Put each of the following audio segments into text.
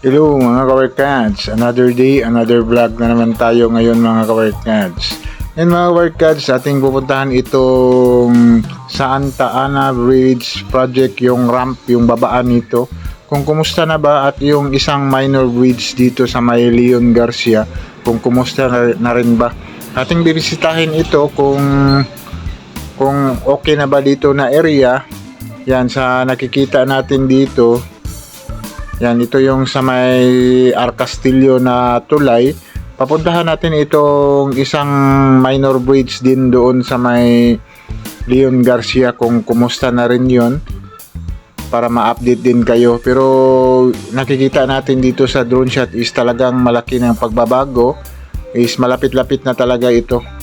Hello mga kaworkats, another day, another vlog na naman tayo ngayon mga kaworkats. And mga kaworkats, ating pupuntahan itong Santa Ana Bridge project, yung ramp, yung babaan nito. Kung kumusta na ba at yung isang minor bridge dito sa may Leon Garcia, kung kumusta na, rin ba. Ating bibisitahin ito kung kung okay na ba dito na area. Yan sa nakikita natin dito, yan, ito yung sa may Arcastillo na tulay. Papuntahan natin itong isang minor bridge din doon sa may Leon Garcia kung kumusta na rin yon para ma-update din kayo. Pero nakikita natin dito sa drone shot is talagang malaki ng pagbabago. Is malapit-lapit na talaga ito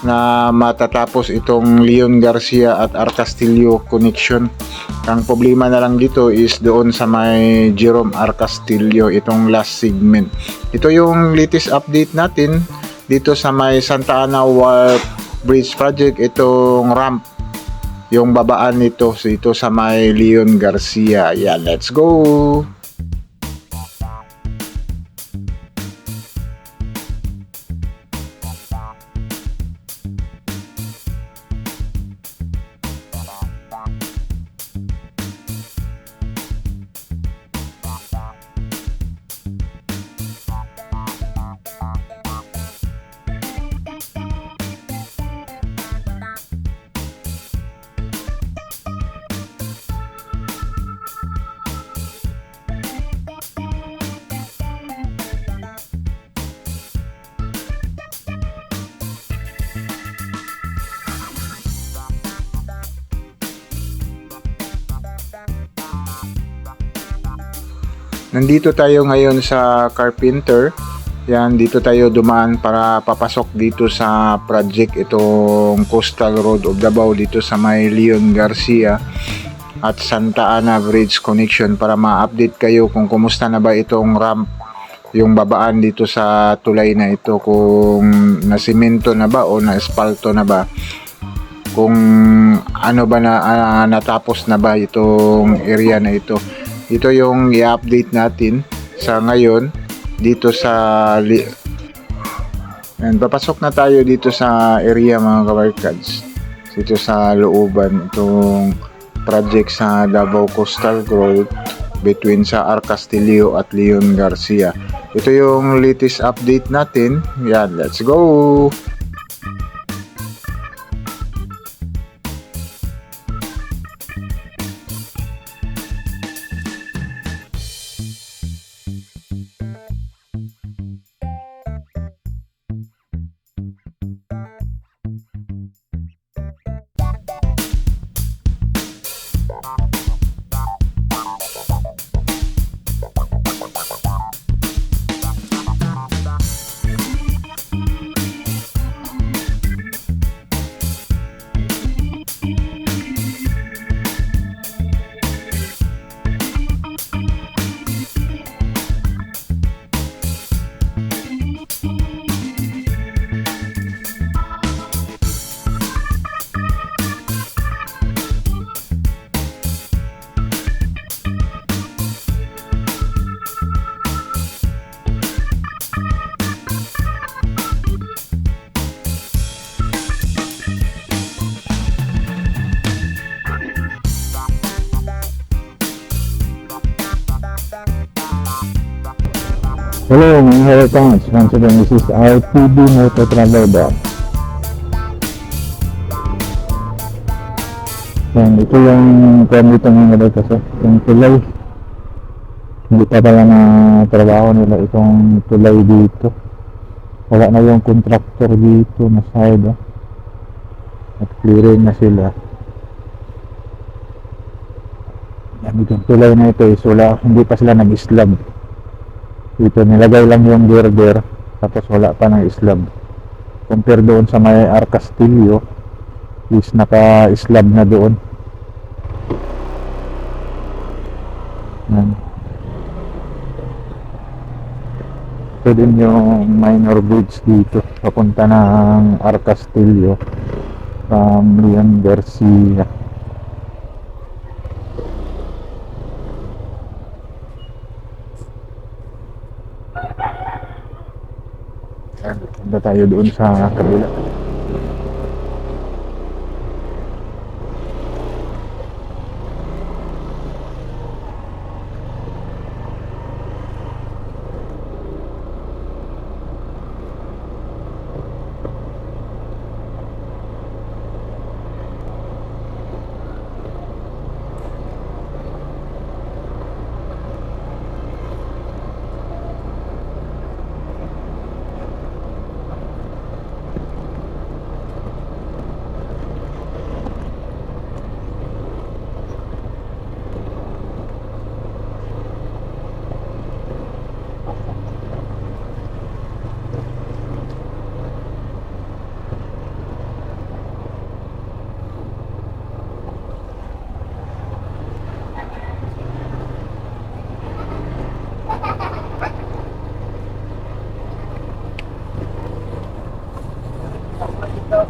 na matatapos itong Leon Garcia at Arcastillo connection. Ang problema na lang dito is doon sa may Jerome Arcastillo itong last segment. Ito yung latest update natin dito sa may Santa Ana Wharf Bridge Project itong ramp yung babaan nito so ito sa may Leon Garcia. Yeah, let's go. Nandito tayo ngayon sa Carpenter. Yan, dito tayo dumaan para papasok dito sa project itong Coastal Road of Davao dito sa may Leon Garcia at Santa Ana Bridge Connection para ma-update kayo kung kumusta na ba itong ramp yung babaan dito sa tulay na ito kung nasimento na ba o na espalto na ba kung ano ba na ah, natapos na ba itong area na ito ito yung i-update natin sa ngayon dito sa And papasok na tayo dito sa area mga kabarkads. Dito sa looban itong project sa Davao Coastal Road between sa Arcastillo at Leon Garcia. Ito yung latest update natin. Yan let's go Hello mga Hurricanes, once again this is RTB Motor Travel Box. Yan, ito yung permit ng mga kasi yung tulay. Hindi pa pala na trabaho nila itong tulay dito. Wala na yung contractor dito na side. ah. At clearing na sila. Yan, itong tulay na ito is wala, hindi pa sila nag-slab dito nilagay lang yung girder tapos wala pa ng slab compare doon sa may Arcastillo is naka slab na doon. Yan. Ito din yung minor bridge dito papunta ng Arcastillo from Leon Garcia punta tayo doon sa kabila. Sa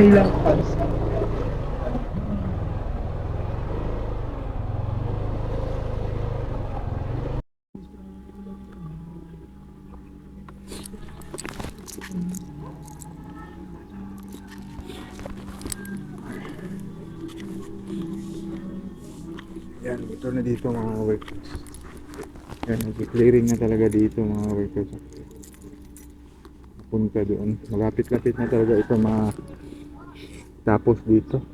ilang Yan, ito na dito mga workers. Yan, nag-clearing na talaga dito mga workers. Punta doon. Malapit-lapit na talaga ito mga tapos dito.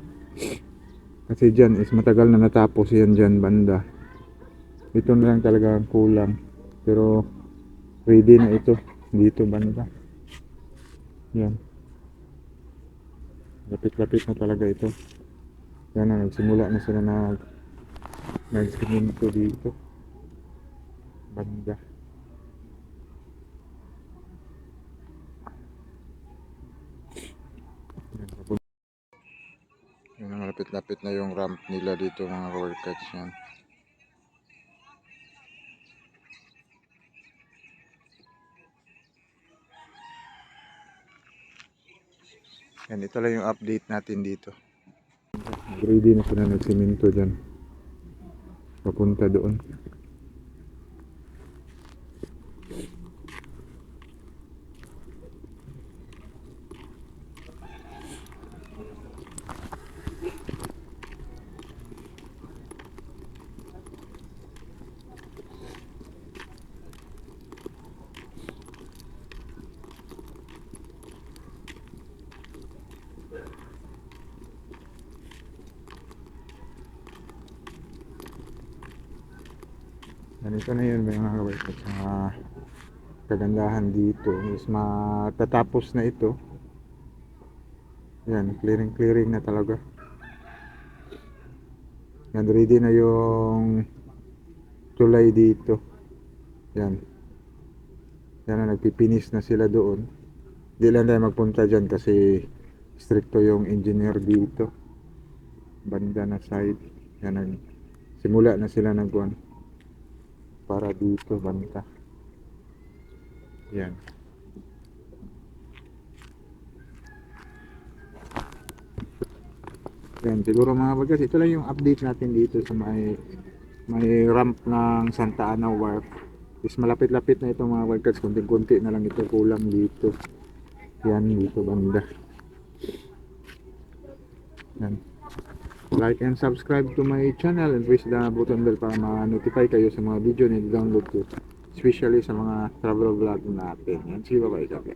Kasi dyan is matagal na natapos yan dyan banda. Ito na lang talaga ang kulang. Pero ready na ito dito banda. Yan. Lapit-lapit na talaga ito. Yan na, nagsimula na sila na nagsiminto dito. Banda. Yan, kapag- Yan, malapit-lapit na yung ramp nila dito mga workers yan. Yan, ito lang yung update natin dito. Ready na sila nagsiminto dyan. Papunta doon. Ganito na yun mga kabarkas. Mga kagandahan dito is matatapos na ito. Yan, clearing clearing na talaga. Yan, ready na yung tulay dito. Yan. Yan na, nagpipinis na sila doon. Hindi lang tayo magpunta dyan kasi stricto yung engineer dito. Banda na side. Yan, simula na sila nagkuhan para dito banta yan. Yan siguro mga bagas ito lang yung update natin dito sa may may ramp ng Santa Ana Wharf. Is malapit-lapit na ito mga bagas. Kunti-kunti na lang ito kulang dito. Yan dito banda. Yan like and subscribe to my channel and press the button bell para ma-notify kayo sa mga video na i-download ko especially sa mga travel vlog natin. Yan sige bye bye God